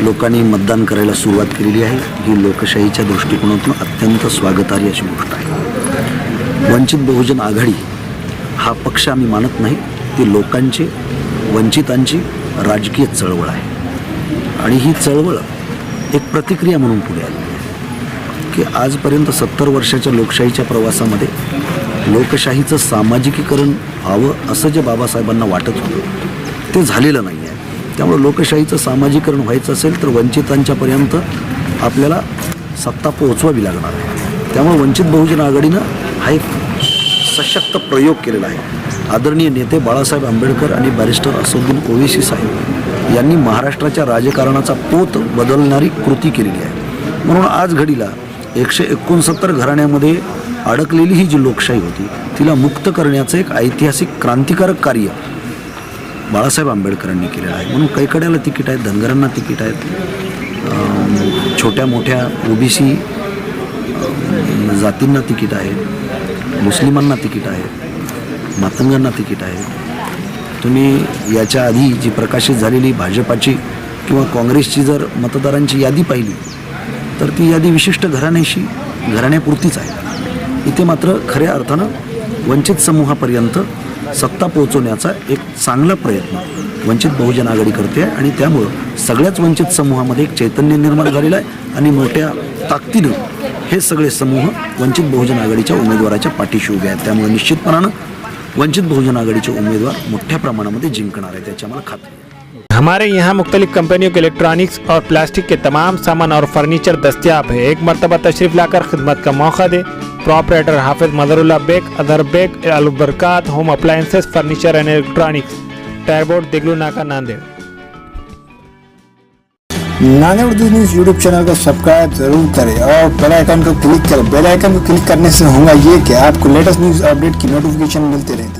लोकांनी मतदान करायला सुरुवात केलेली आहे. ही लोकशाहीच्या दृष्टिकोनातून अत्यंत स्वागतार्ह अशी गोष्ट आहे. वंचित बहुजन आघाडी हा पक्ष आम्ही मानत नाही. ती लोकांची वंचितांची राजकीय चळवळ आहे. आणि ही चळवळ एक प्रतिक्रिया म्हणून पुढे आली. की आजपर्यंत सत्तर वर्षाच्या लोकशाहीच्या प्रवासामध्ये लोकशाहीचं सामाजिकीकरण व्हावं असं जे बाबासाहेबांना वाटत होतं ते झालेलं नाही आहे त्यामुळे लोकशाहीचं सामाजिकरण व्हायचं असेल तर वंचितांच्यापर्यंत आपल्याला सत्ता पोहोचवावी लागणार. त्यामुळे वंचित बहुजन आघाडीनं हा एक सशक्त प्रयोग केलेला आहे. आदरणीय नेते बाळासाहेब आंबेडकर आणि बॅरिस्टर असदुद्दीन ओवेसी साहेब यांनी महाराष्ट्राच्या राजकारणाचा पोत बदलणारी कृती केलेली आहे. म्हणून आज घडीला एकशे एकोणसत्तर घराण्यामध्ये अडकलेली ही जी लोकशाही होती तिला मुक्त करण्याचं एक ऐतिहासिक क्रांतिकारक कार्य बाळासाहेब आंबेडकरांनी केलेलं आहे. म्हणून कैकड्याला तिकीट आहेत धनगरांना तिकीट आहेत. छोट्या मोठ्या ओबीसी जातींना तिकीट आहे मुस्लिमांना तिकीट आहे मातंगांना तिकीट आहे तुम्ही याच्या आधी जी प्रकाशित झालेली भाजपाची किंवा काँग्रेसची जर मतदारांची यादी पाहिली तर ती यादी विशिष्ट घराण्याशी घराण्यापुरतीच आहे. इथे मात्र खऱ्या अर्थानं वंचित समूहापर्यंत सत्ता पोहोचवण्याचा एक चांगला प्रयत्न वंचित बहुजन आघाडी करते आहे आणि त्यामुळं सगळ्याच वंचित समूहामध्ये एक चैतन्य निर्माण झालेलं आहे आणि मोठ्या ताकदीनं हे सगळे समूह वंचित बहुजन आघाडीच्या उमेदवाराच्या पाठीशी उभे आहेत. त्यामुळे निश्चितपणानं वंचित बहुजन आघाडीचे उमेदवार मोठ्या प्रमाणामध्ये जिंकणार आहे त्याच्या मला खात्री हमारे यहाँ मुख्तलिफ कंपनियों के इलेक्ट्रॉनिक्स और प्लास्टिक के तमाम सामान और फर्नीचर दस्तियाब है। एक मरतबा तशरीफ लाकर खिदमत का मौका दे। Proprietor Hafiz Madarulla Baig other Baig Albarkat home appliances furniture and electronics टायरबोर्ड दिगलू नाका नांदेड़ नाने उर्दू न्यूज़ यूट्यूब चैनल को सब्सक्राइब ज़रूर करें और बेल आइकन को क्लिक करें। बेल आइकन को क्लिक करने से होगा ये कि आपको लेटेस्ट न्यूज़ अपडेट की नोटिफिकेशन मिलती रहती है।